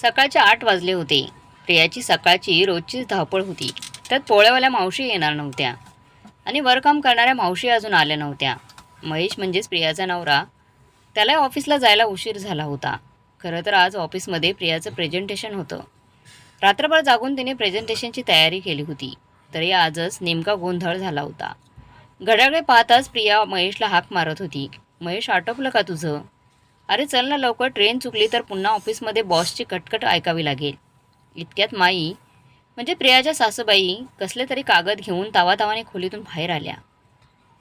सकाळचे आठ वाजले होते. प्रियाची सकाळची रोजचीच धावपळ होती. त्यात पोळ्यावाल्या मावशी येणार नव्हत्या. आणि वरकाम करणाऱ्या मावशी अजून आल्या नव्हत्या. महेश म्हणजेच प्रियाचा नवरा त्याला ऑफिसला जायला उशीर झाला होता. खरं तर आज ऑफिसमध्ये प्रियाचं प्रेझेंटेशन होतं. रात्रभर जागून तिने प्रेझेंटेशनची तयारी केली होती. तरी आजच नेमका गोंधळ झाला होता. घड्याकडे पाहताच प्रिया महेशला हाक मारत होती. महेश आटोपलं का तुझं? अरे चल ना लवकर ट्रेन चुकली तर पुन्हा ऑफिसमध्ये बॉसची कटकट ऐकावी लागेल. इतक्यात माई म्हणजे प्रियाच्या सासूबाई कसले तरी कागद घेऊन तावातावाने खोलीतून बाहेर आल्या.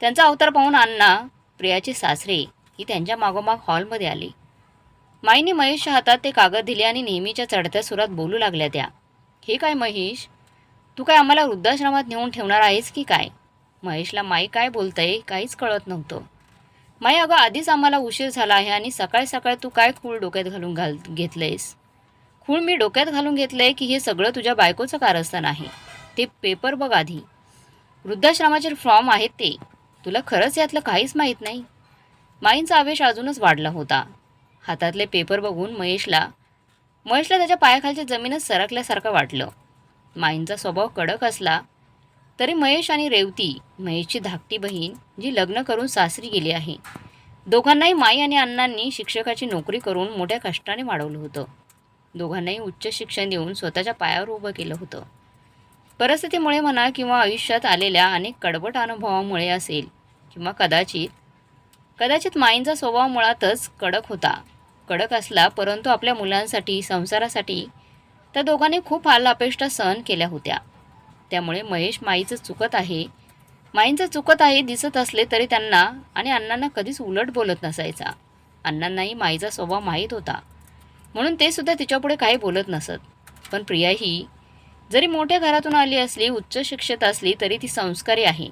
त्यांचा अवतार पाहून अण्णा प्रियाचे सासरे ही त्यांच्या मागोमाग हॉलमध्ये आली. माईने महेशच्या हातात ते कागद दिले आणि नेहमीच्या चढत्या सुरात बोलू लागल्या त्या. हे काय महेश? तू काय आम्हाला वृद्धाश्रमात नेऊन ठेवणार आहेस की काय? महेशला माई काय बोलतंय काहीच कळत नव्हतं. माई अगं आधीच आम्हाला उशीर झाला आहे आणि सकाळी सकाळी तू काय खूळ डोक्यात घालून घाल घेतलंयस? खूळ मी डोक्यात घालून घेतलंय की हे सगळं तुझ्या बायकोचं कारस्थान आहे. ते पेपर बघ आधी. वृद्धाश्रमाचे फॉर्म आहेत ते. तुला खरंच यातलं काहीच माहीत नाही? माईंचा आवेश अजूनच वाढला होता. हातातले पेपर बघून महेशला महेशला त्याच्या पायाखालची जमीनच सरकल्यासारखं वाटलं. माईंचा स्वभाव कडक असला तरी महेश आणि रेवती महेशची धाकटी बहीण जी लग्न करून सासरी गेली आहे. दोघांनाही माई आणि अण्णांनी शिक्षकाची नोकरी करून मोठ्या कष्टाने वाढवलं होतं. दोघांनाही उच्च शिक्षण देऊन स्वतःच्या पायावर उभं केलं होतं. परिस्थितीमुळे म्हणा किंवा आयुष्यात आलेल्या अनेक कडवट अनुभवामुळे असेल किंवा कदाचित कदाचित माईंचा स्वभाव मुळातच कडक होता. कडक असला परंतु आपल्या मुलांसाठी संसारासाठी त्या दोघांनी खूप हाल अपेष्टा सहन केल्या होत्या. त्यामुळे महेश माईचं चुकत आहे. माईंचं चुकत आहे दिसत असले तरी त्यांना आणि अण्णांना कधीच उलट बोलत नसायचा. अण्णांनाही माईचा स्वभाव माहीत होता. म्हणून ते सुद्धा तिच्यापुढे काही बोलत नसत. पण प्रिया ही जरी मोठ्या घरातून आली असली उच्च शिक्षित असली तरी ती संस्कारी आहे.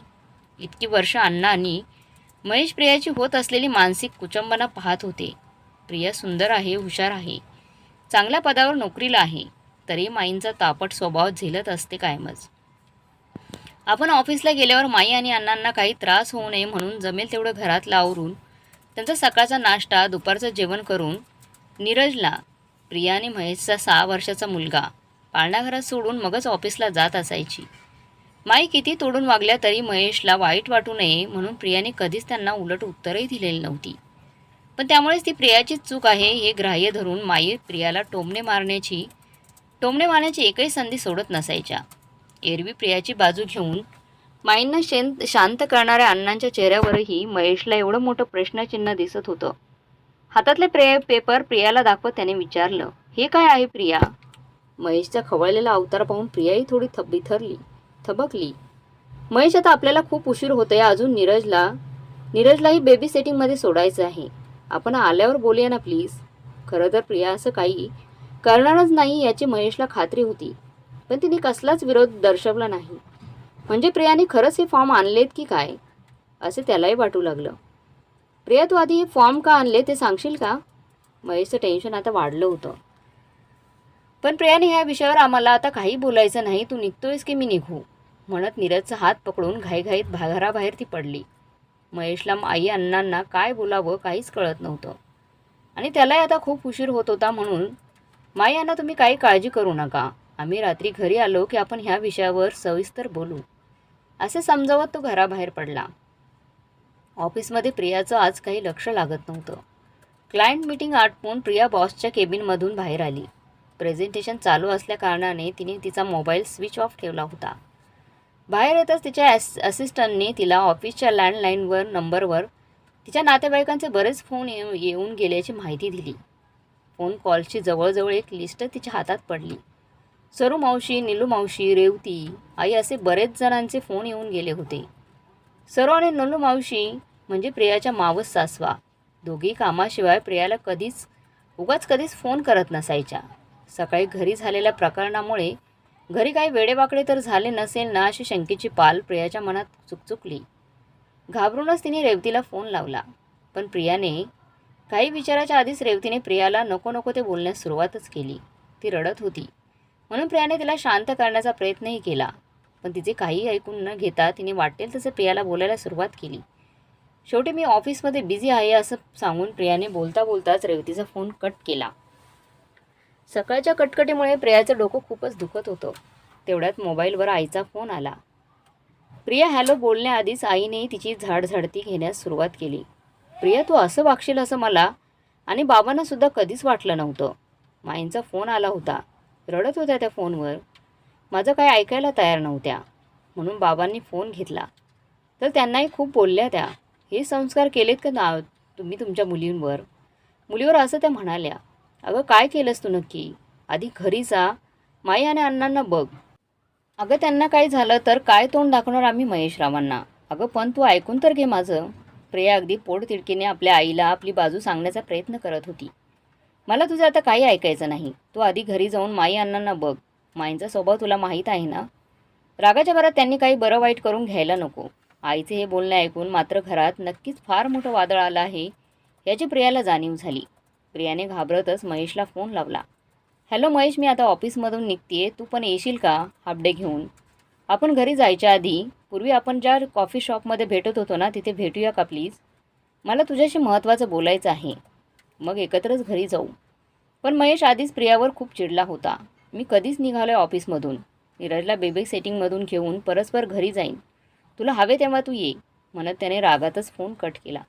इतकी वर्ष अण्णा आणि महेश प्रियाची होत असलेली मानसिक कुचंबना पाहत होते. प्रिया सुंदर आहे हुशार आहे. चांगल्या पदावर नोकरीला आहे. तरी माईंचा तापट स्वभाव झेलत असते कायमच. आपण ऑफिसला गेल्यावर माई आणि अण्णांना काही त्रास होऊ नये म्हणून जमेल तेवढं घरातलं आवरून त्यांचा सकाळचा नाश्ता दुपारचं जेवण करून नीरजला प्रिया आणि महेशचा सहा वर्षाचा मुलगा पाळणाघरात सोडून मगच ऑफिसला जात असायची. माई किती तोडून वागल्या तरी महेशला वाईट वाटू नये म्हणून प्रियाने कधीच त्यांना उलट उत्तरही दिलेली नव्हती. पण त्यामुळेच ती प्रियाचीच चूक आहे हे ग्राह्य धरून माई प्रियाला टोमणे मारण्याची टोमणे मारण्याची एकही संधी सोडत नसायच्या. एरवी प्रियाची बाजू घेऊन माईंना शेंत शांत करणाऱ्या अण्णांच्या चेहऱ्यावरही महेशला एवढं मोठं प्रश्नचिन्ह दिसत होतं. हातातले प्रे पेपर प्रियाला दाखवत त्याने विचारलं हे काय आहे प्रिया? महेशचा खवळलेला अवतार पाहून प्रियाही थोडी थब्बी थरली थबकली. महेश आता आपल्याला खूप उशीर होतोय अजून नीरजला नीरजलाही बेबी सेटिंगमध्ये सोडायचं आहे. आपण आल्यावर बोलूया ना प्लीज खरं तर प्रिया असं काही करणारच नाही याची महेशला खात्री होती. पण तिने कसलाच विरोध दर्शवला नाही. म्हणजे प्रियाने खरंच हे फॉर्म आणलेत की काय? असे त्यालाही वाटू लागलं. प्रिया तू आधी हे फॉर्म का आणले ते सांगशील का? महेशचं टेन्शन आता वाढलं होतं. पण प्रियाने ह्या विषयावर आम्हाला आता काही बोलायचं नाही तू निघतोयस की मी निघू? म्हणत नीरजचा हात पकडून घाईघाईत भा- घराबाहेर ती पडली. महेशला आई अण्णांना काय बोलावं काहीच कळत नव्हतं. आणि त्यालाही आता खूप उशीर होत होता म्हणून माई यांना तुम्ही काही काळजी करू नका. आम्ही रात्री घरी आलो की आपण ह्या विषयावर सविस्तर बोलू. असे समजावत तो घराबाहेर पडला. ऑफिसमध्ये प्रियाचं आज काही लक्ष लागत नव्हतं. क्लायंट मीटिंग आटपून प्रिया बॉसच्या केबिनमधून बाहेर आली. प्रेझेंटेशन चालू असल्या कारणाने तिने तिचा मोबाईल स्विच ऑफ ठेवला होता. बाहेर येताच तिच्या ॲस असिस्टंटने तिला ऑफिसच्या लँडलाईनवर नंबरवर तिच्या नातेवाईकांचे बरेच फोन येऊ येऊन गेल्याची माहिती दिली. फोन कॉलची जवळजवळ एक लिस्ट तिच्या हातात पडली. सरू मावशी निलू मावशी रेवती आई असे बरेच जणांचे फोन येऊन गेले होते. सरू आणि नलू मावशी म्हणजे प्रियाच्या मावस सासवा. दोघी कामाशिवाय प्रियाला कधीच उगाच कधीच फोन करत नसायच्या. सकाळी घरी झालेल्या प्रकरणामुळे घरी काही वेडेवाकडे तर झाले नसेल ना अशी शंकेची पाल प्रियाच्या मनात चुकचुकली. घाबरूनच तिने रेवतीला फोन लावला. पण प्रियाने काही विचाराच्या आधीच रेवतीने प्रियाला नको नको ते बोलण्यास सुरुवातच केली. ती रडत होती. म्हणून प्रियाने तिला शांत करण्याचा प्रयत्नही केला. पण तिचे काही ऐकून न घेता तिने वाटेल तसं प्रियाला बोलायला सुरुवात केली. शेवटी मी ऑफिसमध्ये बिझी आहे असं सांगून प्रियाने बोलता बोलताच रेवतीचा फोन कट केला. सकाळच्या कटकटीमुळे प्रियाचं डोकं खूपच दुखत होतं. तेवढ्यात मोबाईलवर आईचा फोन आला. प्रिया हॅलो बोलण्याआधीच आईने तिची झाडझडती घेण्यास सुरुवात केली. प्रिया तू असं वागशील असं मला आणि बाबांना सुद्धा कधीच वाटलं नव्हतं. माईंचा फोन आला होता. रडत होत्या त्या फोनवर. माझं काय ऐकायला तयार नव्हत्या. म्हणून बाबांनी फोन घेतला. तर त्यांनाही खूप बोलल्या त्या. हे संस्कार केलेत का ना तुम्ही तुमच्या मुलींवर? मुलीवर असं त्या म्हणाल्या. अगं काय केलंस तू नक्की? आधी घरी जा. माई आणि अण्णांना बघ. अगं त्यांना काय झालं तर काय तोंड दाखवणार आम्ही महेशरावांना? अगं पण तू ऐकून तर घे माझं. प्रिया अगदी पोटतिडकीने आपल्या आईला आपली बाजू सांगण्याचा प्रयत्न करत होती. मला तुझं आता काही ऐकायचं नाही. तू आधी घरी जाऊन माई अण्णांना बघ. माईंचा स्वभाव तुला माहीत आहे ना? रागाच्या भरात त्यांनी काही बरं वाईट करून घ्यायला नको. आईचे हे बोलणे ऐकून मात्र घरात नक्कीच फार मोठं वादळ आलं आहे याची प्रियाला जाणीव झाली. प्रियाने घाबरतच महेशला फोन लावला. हॅलो महेश मी आता ऑफिसमधून निघतीये. तू पण येशील का? हाफ डे घेऊन. आपण घरी जायच्या आधी पूर्वी आपण ज्या कॉफी शॉपमध्ये भेटत होतो ना तिथे भेटूया का प्लीज? मला तुझ्याशी महत्त्वाचं बोलायचं आहे. मग एकत्रच घरी जाऊ. पण महेश आधीच प्रियावर खूप चिडला होता. मी कधीच निघालो आहे ऑफिसमधून. नीरजला बेबी सेटिंगमधून घेऊन परस्पर घरी जाईन. तुला हवे तेव्हा तू ये. म्हणत त्याने रागातच फोन कट केला.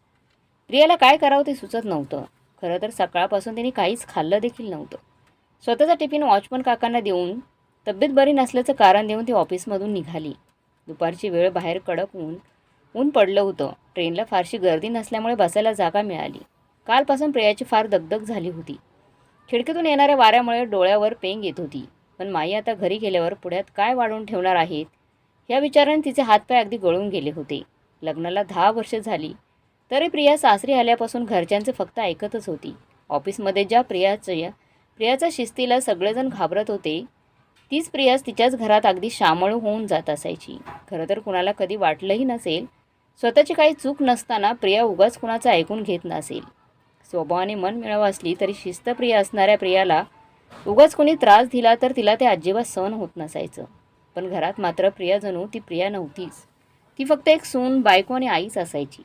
प्रियाला काय करावं ते सुचत नव्हतं. खरं तर सकाळपासून तिने काहीच खाल्लं देखील नव्हतं. स्वतःचा टिफिन वॉचमन काकांना देऊन तब्येत बरी नसल्याचं कारण देऊन ती ऑफिसमधून निघाली. दुपारची वेळ बाहेर कडक ऊन ऊन पडलं होतं. ट्रेनला फारशी गर्दी नसल्यामुळे बसायला जागा मिळाली. कालपासून प्रियाची फार दगदग झाली होती. खिडकीतून येणाऱ्या वाऱ्यामुळे डोळ्यावर पेंग येत होती. पण माई आता घरी गेल्यावर पुढ्यात काय वाढवून ठेवणार आहेत? या विचाराने तिचे हातपाय अगदी गळून गेले होते. लग्नाला दहा वर्ष झाली. तरी प्रिया सासरी आल्यापासून घरच्यांचे फक्त ऐकतच होती. ऑफिसमध्ये ज्या प्रियाच्या प्रियाच्या शिस्तीला सगळेजण घाबरत होते तीच प्रियास तिच्याच घरात अगदी शामळू होऊन जात असायची. खरं तर कुणाला कधी वाटलंही नसेल. स्वतःची काही चूक नसताना प्रिया उगाच कुणाचं ऐकून घेत नसेल. स्वभावाने मन मिळावं असली तरी शिस्तप्रिय असणाऱ्या प्रियाला उगाच कोणी त्रास दिला तर तिला ते अजिबात सहन होत नसायचं. पण घरात मात्र प्रिया जणू ती प्रिया नव्हतीच. ती फक्त एक सून बायको आणि आईच असायची.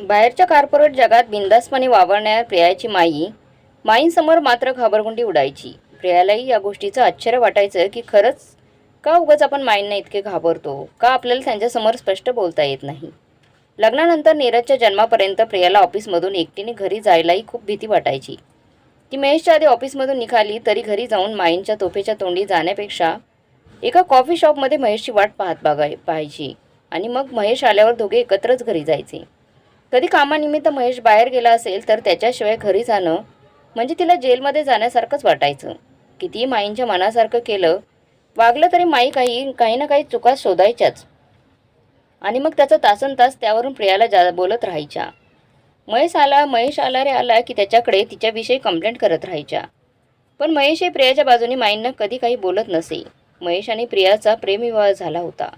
बाहेरच्या कार्पोरेट जगात बिंदासपणे वावरणाऱ्या प्रियाची माई माईंसमोर मात्र घाबरगुंडी उडायची. प्रियालाही या गोष्टीचं आश्चर्य वाटायचं की खरंच का उगाच आपण माईंना इतके घाबरतो? का आपल्याला त्यांच्यासमोर स्पष्ट बोलता येत नाही? लग्नानंतर नीरजच्या जन्मापर्यंत प्रियाला ऑफिसमधून एकटीने घरी जायलाही खूप भीती वाटायची. ती महेशच्या आधी ऑफिसमधून निघाली तरी घरी जाऊन माईंच्या तोफेच्या तोंडी जाण्यापेक्षा एका कॉफी शॉपमध्ये महेशची वाट पाहत बघाय पाहायची आणि मग महेश आल्यावर दोघे एकत्रच घरी जायचे. कधी कामानिमित्त महेश बाहेर गेला असेल तर त्याच्याशिवाय घरी जाणं म्हणजे तिला जेलमध्ये जाण्यासारखंच वाटायचं. कितीही माईंच्या मनासारखं केलं वागलं तरी माई काही काही ना काही चुका शोधायच्याच. आणि मग त्याचा तासन तास त्यावरून प्रियाला जा बोलत राहायच्या. महेश आला महेश आला रे आला की त्याच्याकडे तिच्याविषयी कंप्लेंट करत राहायच्या. पण महेश हे प्रियाच्या बाजूने माईंना कधी काही बोलत नसे. महेश आणि प्रियाचा प्रेमविवाह झाला होता.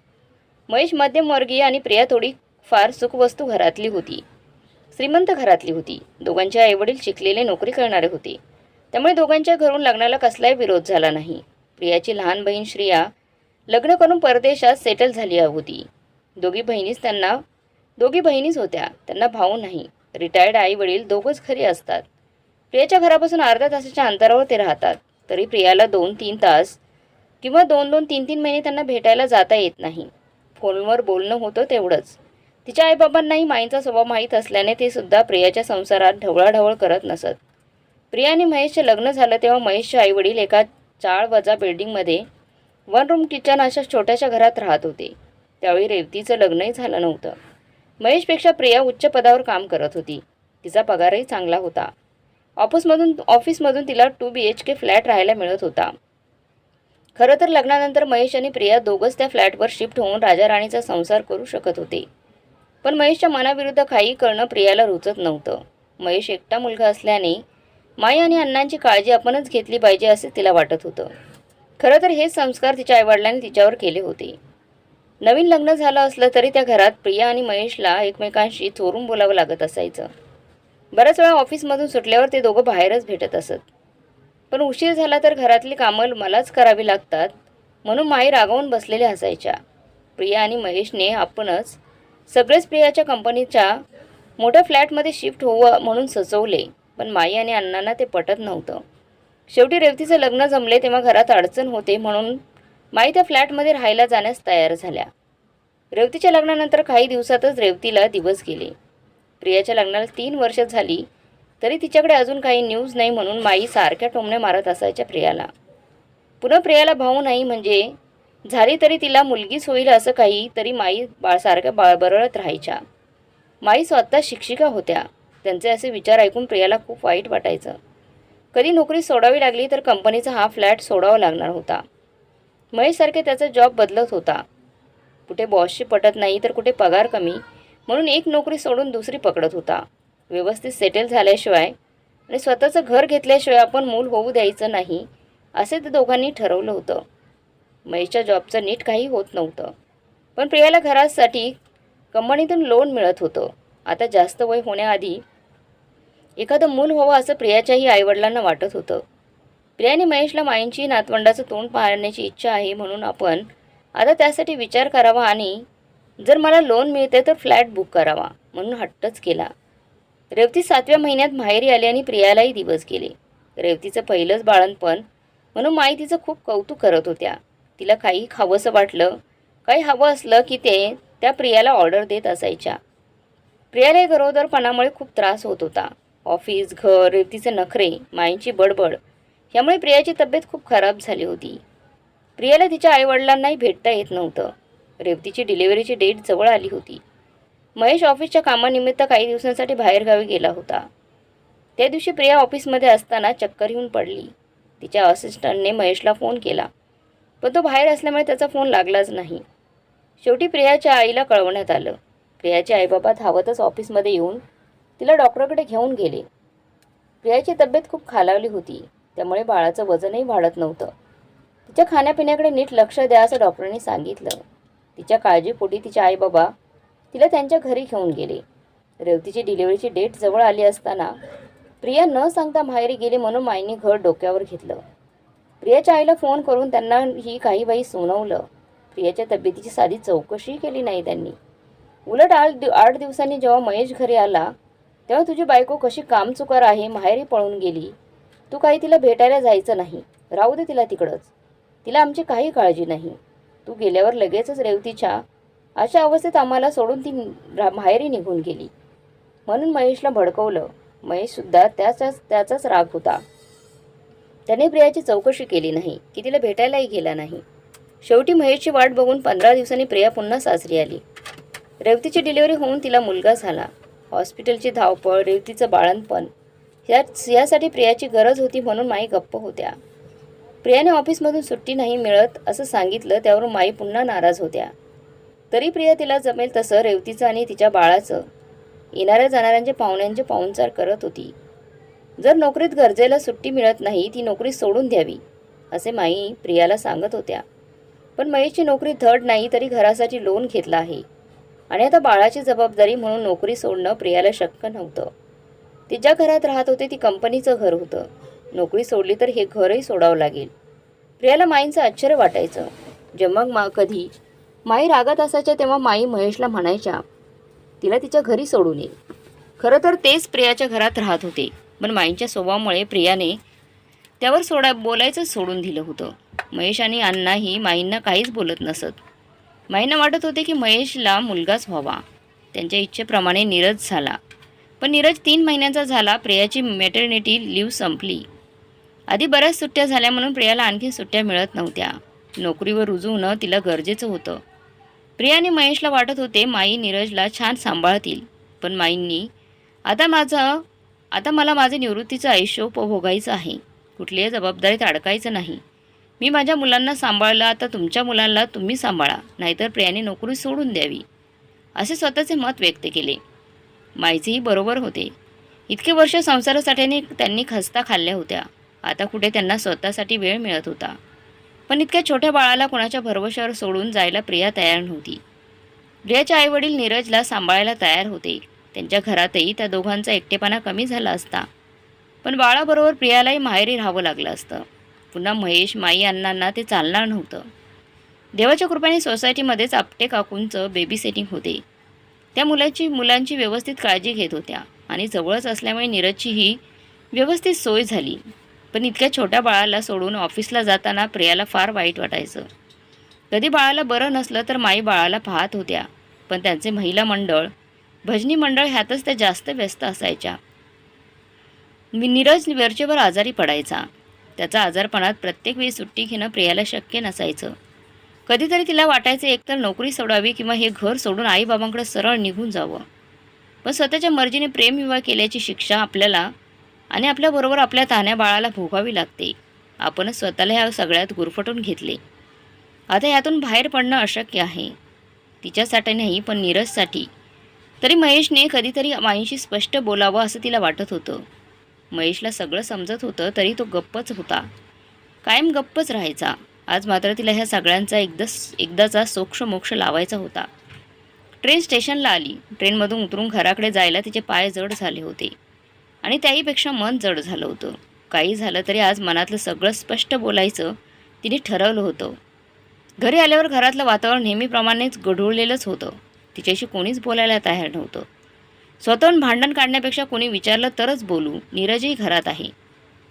महेश मध्यमवर्गीय आणि प्रिया थोडी फार सुखवस्तू घरातली होती. श्रीमंत घरातली होती. दोघांचे आईवडील शिकलेले नोकरी करणारे होते. त्यामुळे दोघांच्या घरून लग्नाला कसलाही विरोध झाला नाही. प्रियाची लहान बहीण श्रिया लग्न करून परदेशात सेटल झाली होती. दोघी बहिणीच त्यांना दोघी बहिणीच होत्या. त्यांना भाऊ नाही. रिटायर्ड आई वडील दोघंच खरी असतात. प्रियाच्या घरापासून अर्ध्या तासाच्या अंतरावर ते राहतात. तरी प्रियाला दोन तीन तास किंवा दोन दोन तीन तीन महिने त्यांना भेटायला जाता येत नाही. फोनवर बोलणं होतं तेवढंच. तिच्या आईबाबांनाही माईंचा स्वभाव माहीत असल्याने ते सुद्धा प्रियाच्या संसारात ढवळाढवळ करत नसत. प्रिया आणि महेशचे लग्न झालं तेव्हा महेशचे आईवडील एका चाळ वजा बिल्डिंगमध्ये वन रूम किचन अशा छोट्याशा घरात राहत होते. त्यावेळी रेवतीचं लग्नही झालं नव्हतं. महेशपेक्षा प्रिया उच्च पदावर काम करत होती. तिचा पगारही चांगला होता. ऑफिसमधून ऑफिसमधून तिला two B H K flat राहायला मिळत होता. खरं तर लग्नानंतर महेश आणि प्रिया दोघंच त्या फ्लॅटवर शिफ्ट होऊन राजा राणीचा संसार करू शकत होते. पण महेशच्या मनाविरुद्ध काही करणं प्रियाला रुचत नव्हतं. महेश एकटा मुलगा असल्याने माई आणि अण्णांची काळजी आपणच घेतली पाहिजे असे तिला वाटत होतं. खरं तर हेच संस्कार तिच्या आईवडिलांनी तिच्यावर केले होते. नवीन लग्न झालं असलं तरी त्या घरात प्रिया आणि महेशला एकमेकांशी चोरून बोलावं लागत असायचं. बऱ्याच वेळा ऑफिसमधून सुटल्यावर ते दोघं बाहेरच भेटत असत. पण उशीर झाला तर घरातली कामं मलाच करावी लागतात म्हणून माई रागावून बसलेल्या असायच्या. प्रिया आणि महेशने आपणच सगळेच प्रियाच्या कंपनीच्या मोठ्या फ्लॅटमध्ये शिफ्ट होवं म्हणून सुचवले पण माई आणि अण्णांना ते पटत नव्हतं. शेवटी रेवतीचं लग्न जमले तेव्हा घरात अडचण होते म्हणून माई त्या फ्लॅटमध्ये राहायला जाण्यास तयार झाल्या. रेवतीच्या लग्नानंतर काही दिवसातच रेवतीला दिवस गेले. प्रियाच्या लग्नाला तीन वर्ष झाली तरी तिच्याकडे अजून काही न्यूज नाही म्हणून माई सारख्या टोमण्या मारत असायच्या प्रियाला. पुन्हा प्रियाला भाऊ नाही म्हणजे झाली तरी तिला मुलगीच होईल असं काही तरी माई बाळसारख्या बाळबरळत राहायच्या. माई स्वतः शिक्षिका होत्या. त्यांचे असे विचार ऐकून प्रियाला खूप वाईट वाटायचं. कधी नोकरी सोडावी लागली तर कंपनीचा हा फ्लॅट सोडावा लागणार होता. महेशसारखे त्याचा जॉब बदलत होता. कुठे बॉसशी पटत नाही तर कुठे पगार कमी म्हणून एक नोकरी सोडून दुसरी पकडत होता. व्यवस्थित सेटल झाल्याशिवाय आणि स्वतःचं घर घेतल्याशिवाय आपण मूल होऊ द्यायचं नाही असे ते दोघांनी ठरवलं होतं. महेशच्या जॉबचं नीट काही होत नव्हतं. पण प्रियाला घरासाठी कंपनीतून लोन मिळत होतं. आता जास्त वय होण्याआधी एखादं मूल व्हावं असं प्रियाच्याही आईवडिलांना वाटत होतं. प्रियाने महेशला माईंची नातवंडाचं तोंड पाहण्याची इच्छा आहे म्हणून आपण आता त्यासाठी विचार करावा आणि जर मला लोन मिळते तर फ्लॅट बुक करावा म्हणून हट्टच केला. रेवती सातव्या महिन्यात माहेरी आली आणि प्रियालाही दिवस गेले. रेवतीचं पहिलंच बाळणपण म्हणून माई तिचं खूप कौतुक करत होत्या. तिला काही खावंसं वाटलं काही हवं असलं की ते त्या प्रियाला ऑर्डर देत असायच्या. प्रियाला गरोदरपणामुळे खूप त्रास होत होता. ऑफिस घर रेवतीचे नखरे माईंची बडबड यामुळे प्रियाची तब्येत खूप खराब झाली होती. प्रियाला तिच्या आईवडिलांनाही भेटता येत नव्हतं. रेवतीची डिलिव्हरीची डेट जवळ आली होती. महेश ऑफिसच्या कामानिमित्त काही दिवसांसाठी बाहेरगावी गेला होता. त्या दिवशी प्रिया ऑफिसमध्ये असताना चक्कर येऊन पडली. तिच्या असिस्टंटने महेशला फोन केला. पण तो बाहेर असल्यामुळे त्याचा फोन लागलाच नाही. शेवटी प्रियाच्या आईला कळवण्यात आलं. प्रियाचे आईबाबा धावतच ऑफिसमध्ये येऊन तिला डॉक्टरकडे घेऊन गेले. प्रियाची तब्येत खूप खालावली होती. त्यामुळे बाळाचं वजनही वाढत नव्हतं. तिच्या खाण्यापिण्याकडे नीट लक्ष द्या असं डॉक्टरांनी सांगितलं. तिच्या काळजीपोटी तिचे आईबाबा तिला त्यांच्या घरी घेऊन गेले. रेवतीची डिलिव्हरीची डेट जवळ आली असताना प्रिया न सांगता माहेरी गेली म्हणून माईंनी घर डोक्यावर घेतलं. प्रियाच्या आईला फोन करून त्यांना ही काही बाई सुनावलं. प्रियाच्या तब्येतीची साधी चौकशी केली नाही त्यांनी. उलट आठ दिव आठ दिवसांनी जेव्हा महेश घरी आला तेव्हा तुझी बायको कशी कामचुकार आहे माहेरी पळून गेली. तू काही तिला भेटायला जायचं नाही. राहू दे तिला तिकडंच. तिला आमची काही काळजी नाही. तू गेल्यावर लगेचच रेवतीच्या अशा अवस्थेत आम्हाला सोडून ती रा- माहेरी निघून गेली. म्हणून महेशला भडकवलं. महेशसुद्धा त्याचाच त्याचाच राग होता. त्याने प्रियाची चौकशी केली नाही की तिला भेटायलाही गेला नाही. शेवटी महेशची वाट बघून पंधरा दिवसांनी प्रिया पुन्हा सासरी आली. रेवतीची डिलिव्हरी होऊन तिला मुलगा झाला. हॉस्पिटलची धावपळ रेवतीचं बाळणपण या यासाठी प्रियाची गरज होती म्हणून माई गप्प होत्या. प्रियाने ऑफिसमधून सुट्टी नाही मिळत असं सांगितलं त्यावरून माई पुन्हा नाराज होत्या. तरी प्रिया तिला जमेल तसं रेवतीचं आणि तिच्या बाळाचं. येणाऱ्या जाणाऱ्यांचे पाहुण्यांचे पाहुणचार करत होती. जर नोकरीत गरजेला सुट्टी मिळत नाही ती नोकरी सोडून द्यावी असे माई प्रियाला सांगत होत्या. पण महेशची नोकरी धड नाही तरी घरासाठी लोन घेतला आहे. आणि आता बाळाची जबाबदारी म्हणून नोकरी सोडणं प्रियाला शक्य नव्हतं. ते ज्या घरात राहत होते ती कंपनीचं घर होतं. नोकरी सोडली तर हे घरही सोडावं लागेल. प्रियाला माईंचं आश्चर्य वाटायचं. जेव्हा मा कधी माई रागात असायच्या तेव्हा माई महेशला म्हणायच्या तिला तिच्या घरी सोडून ये. खरं तर तेच प्रियाच्या घरात राहत होते. पण माईंच्या स्वभावामुळे प्रियाने त्यावर सोडा बोलायचं सोडून दिलं होतं. महेश आणि अण्णाही माईंना काहीच बोलत नसत. माईंना वाटत होते की महेशला मुलगाच व्हावा. त्यांच्या इच्छेप्रमाणे नीरज झाला. पण नीरज तीन महिन्यांचा झाला प्रियाची मॅटर्निटी लिव्ह संपली. आधी बऱ्याच सुट्ट्या झाल्या म्हणून प्रियाला आणखी सुट्ट्या मिळत नव्हत्या. नोकरीवर रुजू होणं तिला गरजेचं होतं. प्रिया आणि महेशला वाटत होते माई नीरजला छान सांभाळतील. पण माईंनी आता माझं आता मला माझे निवृत्तीचं आयुष्य उपभोगायचं आहे. कुठल्याही जबाबदारीत अडकायचं नाही. मी माझ्या मुलांना सांभाळलं आता तुमच्या मुलांना तुम्ही सांभाळा. नाहीतर प्रियाने नोकरी सोडून द्यावी. असे स्वतःचे मत व्यक्त केले. माईचेही बरोबर होते. इतके वर्ष संसारासाठी त्यांनी खस्ता खाल्ल्या होत्या. आता कुठे त्यांना स्वतःसाठी वेळ मिळत होता. पण इतक्या छोट्या बाळाला कोणाच्या भरवशावर सोडून जायला प्रिया तयार नव्हती. प्रियाचे आईवडील नीरजला सांभाळायला तयार होते. त्यांच्या घरातही त्या दोघांचा एकटेपणा कमी झाला असता. पण बाळाबरोबर प्रियालाही माहेरी राहावं लागलं असतं. पुन्हा महेश माई अण्णांना ते चालणार नव्हतं. देवाच्या कृपेने सोसायटीमध्येच आपटे काकूंचं बेबी सेटिंग होते. त्या मुलाची मुलांची व्यवस्थित काळजी घेत होत्या. आणि जवळच असल्यामुळे नीरजचीही व्यवस्थित सोय झाली. पण इतक्या छोट्या बाळाला सोडून ऑफिसला जाताना प्रियाला फार वाईट वाटायचं. कधी बाळाला बरं नसलं तर माई बाळाला पाहत होत्या. पण त्यांचे महिला मंडळ भजनी मंडळ ह्यातच त्या जास्त व्यस्त असायच्या. मी नीरज वरचेवर आजारी पडायचा. त्याचा आजारपणात प्रत्येक वेळी सुट्टी घेणं प्रियाला शक्य नसायचं. कधीतरी तिला वाटायचं एकतर नोकरी सोडावी किंवा हे घर सोडून आईबाबांकडे सरळ निघून जावं. पण स्वतःच्या मर्जीने प्रेमविवाह केल्याची शिक्षा आपल्याला आणि आपल्याबरोबर आपल्या तान्या बाळाला भोगावी लागते. आपणच स्वतःला ह्या सगळ्यात गुरफटून घेतले. आता यातून बाहेर पडणं अशक्य आहे. तिच्यासाठी नाही पण नीरजसाठी. तरी महेशने कधीतरी माईंशी स्पष्ट बोलावं असं तिला वाटत होतं. महेशला सगळं समजत होतं तरी तो गप्पच होता. कायम गप्पच राहायचा. आज मात्र तिला ह्या सगळ्यांचा एकदाच एकदाचा सोक्ष मोक्ष लावायचा होता. ट्रेन स्टेशनला आली. ट्रेनमधून उतरून घराकडे जायला तिचे पाय जड झाले होते. आणि त्याहीपेक्षा मन जड झालं होतं. काही झालं तरी आज मनातलं सगळं स्पष्ट बोलायचं तिने ठरवलं होतं. घरी आल्यावर घरातलं वातावरण नेहमीप्रमाणेच गढूळलेलंच होतं. तिच्याशी कोणीच बोलायला तयार नव्हतं. स्वतःहून भांडण काढण्यापेक्षा कोणी विचारलं तरच बोलू. नीरजही घरात आहे.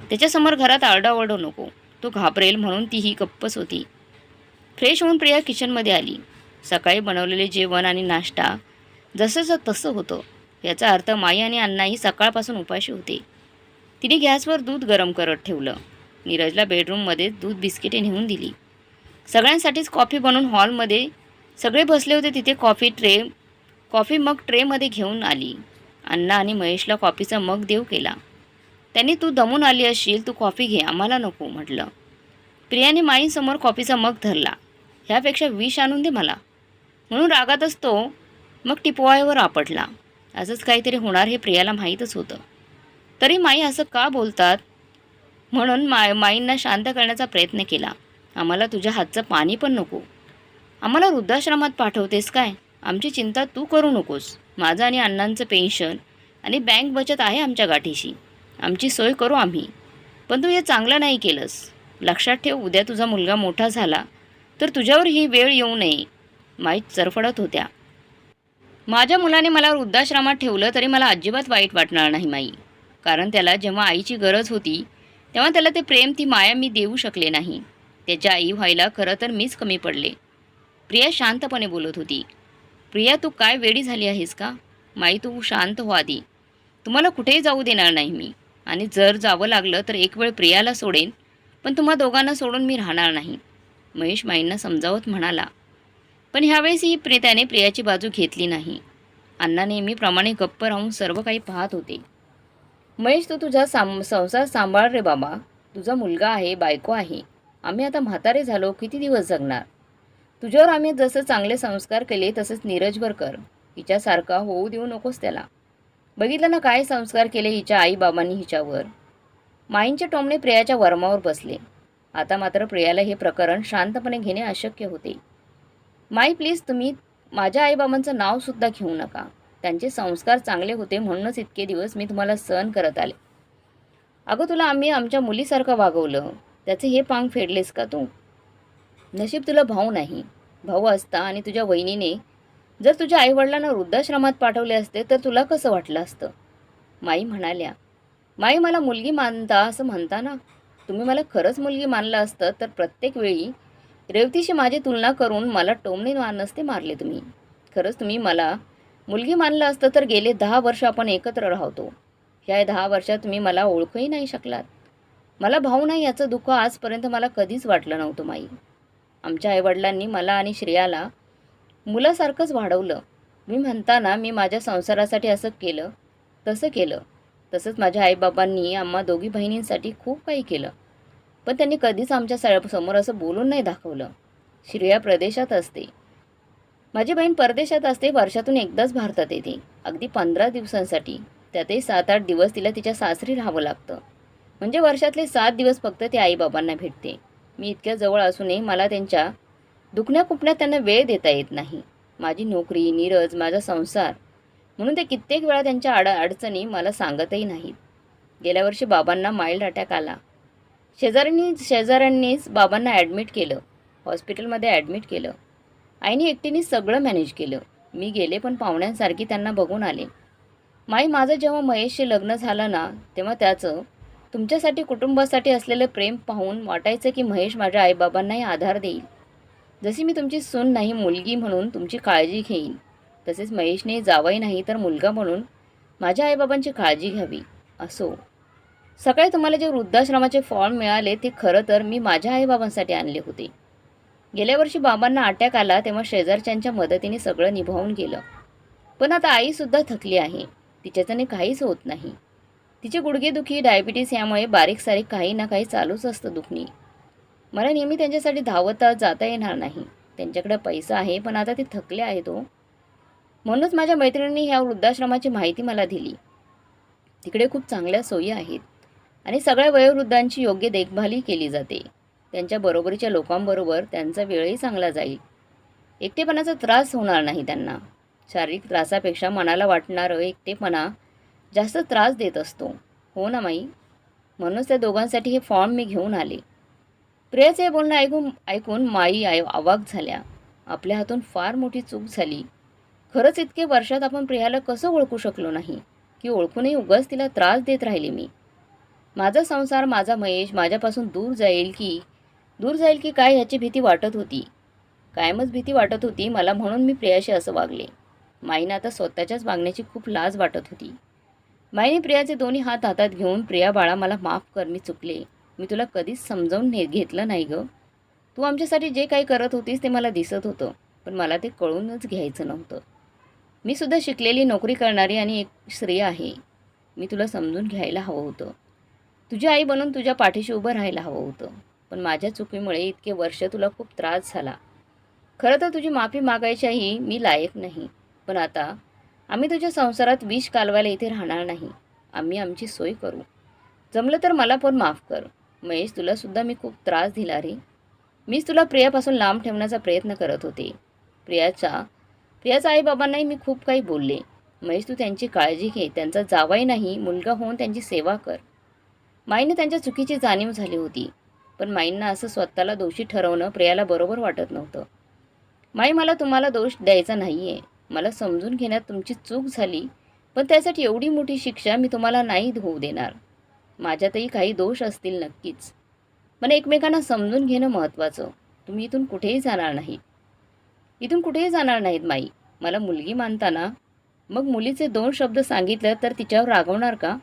त्याच्यासमोर घरात आरडाओरडू नको. तो घाबरेल म्हणून तीही गप्पच होती. फ्रेश होऊन प्रिया किचनमध्ये आली. सकाळी बनवलेले जेवण आणि नाश्ता जसंचं तसं होतं. याचा अर्थ माई आणि अण्णाही सकाळपासून उपाशी होते. तिने गॅसवर दूध गरम करत ठेवलं. नीरजला बेडरूममध्ये दूध बिस्किटे नेऊन दिली. सगळ्यांसाठीच कॉफी बनवून हॉलमध्ये सगळे बसले होते तिथे कॉफी ट्रे कॉफी मग ट्रेमध्ये घेऊन आली. अण्णा आणि महेशला कॉफीचा मग देव केला. त्यांनी तू दमून आली असशील तू कॉफी घे आम्हाला नको म्हटलं. प्रियाने माईंसमोर कॉफीचा मग धरला. ह्यापेक्षा विष आणून दे मला. म्हणून रागातच तो मग टिपवायवर आपटला. असंच काहीतरी होणार हे प्रियाला माहीतच होतं. तरी माई असं का बोलतात? म्हणून माय माईंना शांत करण्याचा प्रयत्न केला. आम्हाला तुझ्या हातचं पाणी पण नको. आम्हाला वृद्धाश्रमात पाठवतेस काय? आमची चिंता तू करू नकोस. माझं आणि अण्णांचं पेन्शन आणि बँक बचत आहे आमच्या गाठीशी. आमची सोय करू आम्ही. पण तू हे चांगलं नाही केलंस. लक्षात ठेव उद्या तुझा मुलगा मोठा झाला तर तुझ्यावर ही वेळ येऊ नये. माहीत चरफडत होत्या. माझ्या मुलाने मला वृद्धाश्रमात ठेवलं तरी मला अजिबात वाईट वाटणार नाही माई. कारण त्याला जेव्हा आईची गरज होती तेव्हा त्याला ते प्रेम ती माया मी देऊ शकले नाही. त्याच्या आई व्हायला खरं तर मीच कमी पडले. प्रिया शांतपणे बोलत होती. प्रिया तू काय वेडी झाली आहेस का? माई तू शांत हो आधी. तुम्हाला कुठेही जाऊ देणार नाही मी. आणि जर जावं लागलं तर एक वेळ प्रियाला सोडेन पण तुम्हा दोघांना सोडून मी राहणार नाही. महेश माईंना समजावत म्हणाला पण ह्यावेळेस ही त्याने प्रियाची बाजू घेतली नाही. अण्णा नेहमीप्रमाणे गप्प राहून सर्व काही पाहत होते. महेश तू तुझा साम संसार सांभाळ रे बाबा. तुझा मुलगा आहे बायको आहे. आम्ही आता म्हातारे झालो किती दिवस जगणार? तुझ्यावर आम्ही जसं चांगले संस्कार केले तसंच नीरजवर कर. हिच्यासारखा होऊ देऊ नकोस त्याला. बघितलं ना काय संस्कार केले हिच्या आईबाबांनी हिच्यावर? माईंचे टोमणे प्रियाच्या वर्मावर बसले. आता मात्र प्रियाला हे प्रकरण शांतपणे घेणे अशक्य होते. माई प्लीज तुम्ही माझ्या आईबाबांचं नावसुद्धा घेऊ नका. त्यांचे संस्कार चांगले होते म्हणूनच इतके दिवस मी तुम्हाला सहन करत आले. अगं तुला आम्ही आमच्या मुलीसारखं वागवलं. त्याचे हे पांग फेडलेस का तू? नशीब तुला भाऊ नाही. भाऊ असता आणि तुझ्या वहिनीने जर तुझ्या आईवडिलांना वृद्धाश्रमात पाठवले असते तर तुला कसं वाटलं असतं? माई म्हणाल्या माई मला मुलगी मानता असं म्हणता ना? तुम्ही मला खरंच मुलगी मानलं असतं तर प्रत्येक वेळी रेवतीशी माझी तुलना करून मला टोमणे मान नसते मारले तुम्ही. खरंच तुम्ही मला मुलगी मानलं असतं तर गेले दहा वर्ष आपण एकत्र राहतो. ह्या दहा वर्षात तुम्ही मला ओळखही नाही शकलात. मला भाऊ नाही याचं दुःख आजपर्यंत मला कधीच वाटलं नव्हतं माई. आमच्या आईवडिलांनी मला आणि श्रेयाला मुलासारखंच वाढवलं. मी म्हणताना मी माझ्या संसारासाठी असं केलं तसं केलं. तसंच माझ्या आईबाबांनी आम्हा दोघी बहिणींसाठी खूप काही केलं. पण त्यांनी कधीच आमच्यासमोर असं बोलून नाही दाखवलं. श्रेया प्रदेशात असते. माझी बहीण परदेशात असते वर्षातून एकदाच भारतात येते. अगदी पंधरा दिवसांसाठी. त्यातही सात आठ दिवस तिला तिच्या सासरी राहावं लागतं. म्हणजे वर्षातले सात दिवस फक्त ती आईबाबांना भेटते. मी इतक्या जवळ असूनही मला त्यांच्या दुखण्याखुपण्यात त्यांना वेळ देता येत नाही. माझी नोकरी नीरज माझा संसार. म्हणून ते कित्येक वेळा त्यांच्या अड अडचणी मला सांगतही नाहीत. गेल्या वर्षी बाबांना माइल्ड अटॅक आला. शेजाऱ्यांनी शेजाऱ्यांनीच बाबांना ॲडमिट केलं. हॉस्पिटलमध्ये ॲडमिट केलं. आईने एकटीने सगळं मॅनेज केलं. मी गेले पण पाहुण्यांसारखी त्यांना बघून आले. माई माझं जेव्हा महेशशी लग्न झालं ना तेव्हा त्याचं तुमच्यासाठी कुटुंबासाठी असलेलं प्रेम पाहून वाटायचं की महेश माझ्या आईबाबांनाही आधार देईल. जशी मी तुमची सून नाही मुलगी म्हणून तुमची काळजी घेईन. तसेच महेशने जावई नाही तर मुलगा म्हणून माझ्या आईबाबांची काळजी घ्यावी. असो. सकाळी तुम्हाला जे वृद्धाश्रमाचे फॉर्म मिळाले ते खरं तर मी माझ्या आईबाबांसाठी आणले होते. गेल्या वर्षी बाबांना अटॅक आला तेव्हा शेजारच्यांच्या मदतीने सगळं निभावून गेलं. पण आता आईसुद्धा थकली आहे. तिच्याच्याने काहीच होत नाही. तिचे गुडघेदुखी डायबिटीस यामुळे बारीक सारीक काही ना काही चालूच असतं दुखणी. मला नेहमी त्यांच्यासाठी धावता जाता येणार नाही. त्यांच्याकडे पैसा आहे पण आता ते थकले आहेत हो. म्हणूनच माझ्या मैत्रिणींनी ह्या वृद्धाश्रमाची माहिती मला दिली. तिकडे खूप चांगल्या सोयी आहेत आणि सगळ्या वयोवृद्धांची योग्य देखभालही केली जाते. त्यांच्या बरोबरीच्या लोकांबरोबर त्यांचा वेळही चांगला जाईल. एकटेपणाचा त्रास होणार नाही त्यांना. शारीरिक त्रासापेक्षा मनाला वाटणारं एकटेपणा जास्त त्रास देत असतो. हो ना माई? म्हणूनच त्या दोघांसाठी हे फॉर्म मी घेऊन आले. प्रियाचे बोलणं ऐकून ऐकून माई आय आवाक झाल्या. आपल्या हातून फार मोठी चूक झाली. खरंच इतके वर्षात आपण प्रियाला कसं ओळखू शकलो नाही? की ओळखूनही उगाच तिला त्रास देत राहिले मी? माझा संसार माझा महेश माझ्यापासून दूर जाईल की दूर जाईल की काय ह्याची भीती वाटत होती? कायमच भीती वाटत होती मला म्हणून मी प्रियाशी असं वागले. माईनं आता स्वतःच्याच वागण्याची खूप लाज वाटत होती. माईने प्रियाचे दोन्ही हात हातात घेऊन प्रिया बाळा मला माफ कर मी चुकले. मी तुला कधीच समजावून ने घेतलं नाही गं. तू आमच्यासाठी जे काही करत होतीस ते मला दिसत होतं पण मला ते कळूनच घ्यायचं नव्हतं. मी सुद्धा शिकलेली नोकरी करणारी आणि एक स्त्री आहे. मी तुला समजून घ्यायला हवं होतं. तुझी आई बनून तुझ्या पाठीशी उभं राहायला हवं होतं पण माझ्या चुकीमुळे इतके वर्ष तुला खूप त्रास झाला. खरं तर तुझी माफी मागायच्याही मी लायक नाही पण आता आम्ही तुझ्या संसारात विष कालवायला इथे राहणार नाही. आम्ही आमची सोय करू. जमलं तर मला पण माफ कर. महेश तुलासुद्धा मी खूप त्रास दिला रे. मीच तुला प्रियापासून लांब ठेवण्याचा प्रयत्न करत होते. प्रियाच्या प्रियाच्या आईबाबांनाही मी खूप काही बोलले. महेश तू त्यांची काळजी घे. त्यांचा जावाही नाही मुलगा होऊन त्यांची सेवा कर. माईने त्यांच्या चुकीची जाणीव झाली होती. पण माईंना असं स्वतःला दोषी ठरवणं प्रियाला बरोबर वाटत नव्हतं. माई मला तुम्हाला दोष द्यायचा नाही आहे मला समजून घेण्यात तुमची चूक झाली. पण त्यासाठी एवढी मोठी शिक्षा मी तुम्हाला नाही होऊ देणार. माझ्यातही काही दोष असतील नक्कीच. पण एकमेकांना समजून घेणं महत्त्वाचं. तुम्ही इथून कुठेही जाणार नाहीत इथून कुठेही जाणार नाहीत माई. मला मुलगी मानताना मग मुलीचे दोन शब्द सांगितलं तर तिच्यावर रागवणार का?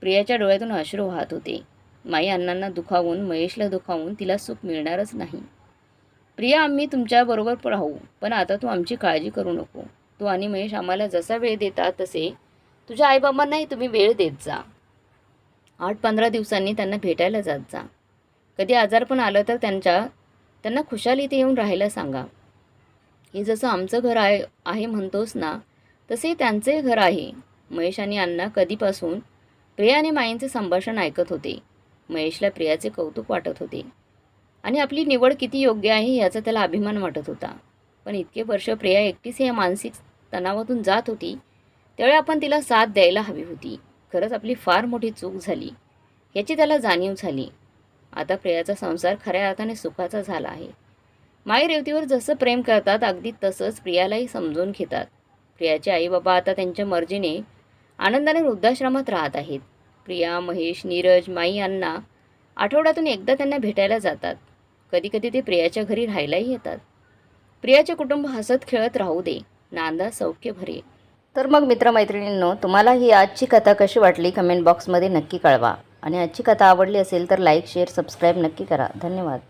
प्रियाच्या डोळ्यातून अश्रू वाहत होते. माई अण्णांना दुखावून महेशला दुखावून तिला सुख मिळणारच नाही. प्रिया आम्ही तुमच्याबरोबर राहू. पण आता तू आमची काळजी करू नको. तू आणि महेश आम्हाला जसा वेळ देतात तसे तुझ्या आईबाबांनाही तुम्ही वेळ देत जा. आठ पंधरा दिवसांनी त्यांना भेटायला जात जा. कधी आजारपण आलं तर त्यांच्या त्यांना खुशाल इथे येऊन राहायला सांगा. हे जसं आमचं घर आहे आहे म्हणतोस ना तसे त्यांचे घर आहे. महेश आणि अण्णा कधीपासून प्रिया आणि माईंचे संभाषण ऐकत होते. महेशला प्रियाचे कौतुक वाटत होते. आणि आपली निवड किती योग्य आहे याचा त्याला अभिमान वाटत होता. पण इतके वर्ष प्रिया एकटीच या मानसिक तणावातून जात होती त्यावेळी आपण तिला साथ द्यायला हवी होती. खरंच आपली फार मोठी चूक झाली. याची त्याला जाणीव झाली. आता प्रियाचा संसार खऱ्या अर्थाने सुखाचा झाला आहे. माई रेवतीवर जसं प्रेम करतात अगदी तसंच प्रियालाही समजून घेतात. प्रियाचे आई बाबा आता त्यांच्या मर्जीने आनंदाने वृद्धाश्रमात राहत आहेत. प्रिया महेश नीरज माई यांना आठवड्यातून एकदा त्यांना भेटायला जातात. कधीकधी ते प्रियाच्या घरी राहायलाही येतात. प्रियाचे कुटुंब हसत खेळत राहू दे. नांदा सौख्य भरे. तर मग मित्रमैत्रिणींनो तुम्हाला ही आजची कथा कशी वाटली कमेंट बॉक्समध्ये नक्की कळवा. आणि आजची कथा आवडली असेल तर लाईक शेअर सबस्क्राईब नक्की करा. धन्यवाद.